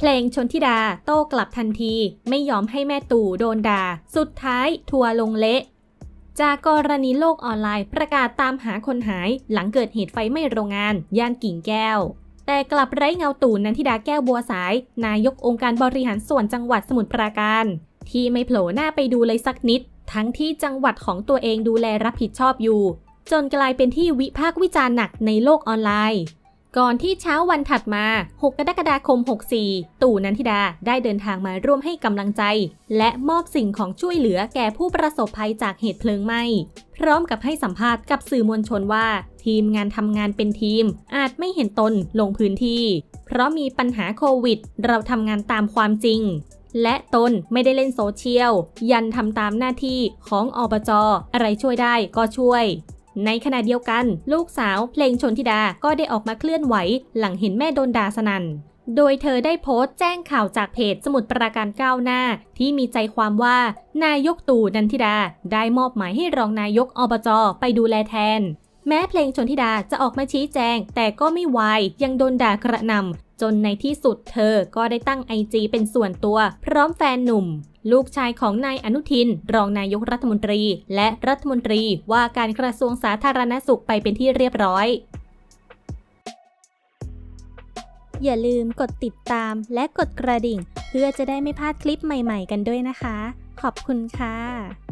เพลงชนทิดาโต้กลับทันที ไม่ยอมให้แม่ตู่โดนด่า สุดท้ายทัวลงเละจากกรณีโลกออนไลน์ประกาศตามหาคนหายหลังเกิดเหตุไฟไหม้โรงงานย่านกิ่งแก้ว แต่กลับไร้เงาตู่นันทิดาแก้วบัวสาย นายกองค์การบริหารส่วนจังหวัดสมุทรปราการ ที่ไม่โผล่หน้าไปดูเลยสักนิด ทั้งที่จังหวัดของตัวเองดูแลรับผิดชอบอยู่ จนกลายเป็นที่วิพากษ์วิจารณ์หนักในโลกออนไลน์ ก่อนที่เช้าวันถัดมา 6 กรกฎาคม 64 ตู่นันทิดาได้เดินทางมาร่วมให้กำลังใจ และมอบสิ่งของช่วยเหลือแก่ผู้ประสบภัยจากเหตุเพลิงไหม้ พร้อมกับให้สัมภาษณ์กับสื่อมวลชนว่า ทีมงานทำงานเป็นทีม อาจไม่เห็นตนลงพื้นที่ เพราะมีปัญหาโควิด เราทำงานตามความจริง และตนไม่ได้เล่นโซเชียล ยันทำตามหน้าที่ของอบจอะไรช่วยได้ก็ช่วย ในขณะเดียวกัน ลูกสาวเพลงชนธิดาก็ได้ออกมาเคลื่อนไหว หลังเห็นแม่โดนด่าสนัน่นโดยเธอได้โพสต์แจ้งข่าวจากเพจสมุดปราการก้าวหน้า ที่มีใจความว่า นายกตู่นันทิดา ได้มอบหมายให้รองนายกอบจไปดูแลแทน แม้เพลงชนธิดาจะออกมาชี้แจง แต่ก็ไม่วายยังโดนด่ากระหน่ำ จนในที่สุดเธอก็ได้ตั้งไอจีเป็นส่วนตัว พร้อมแฟนหนุ่ม ลูกชายของนายอนุทิน รองนายกรัฐมนตรี และรัฐมนตรีว่าการกระทรวงสาธารณสุขไปเป็นที่เรียบร้อย อย่าลืมกดติดตามและกดกระดิ่ง เพื่อจะได้ไม่พลาดคลิปใหม่ ๆ กันด้วยนะคะ ขอบคุณค่ะ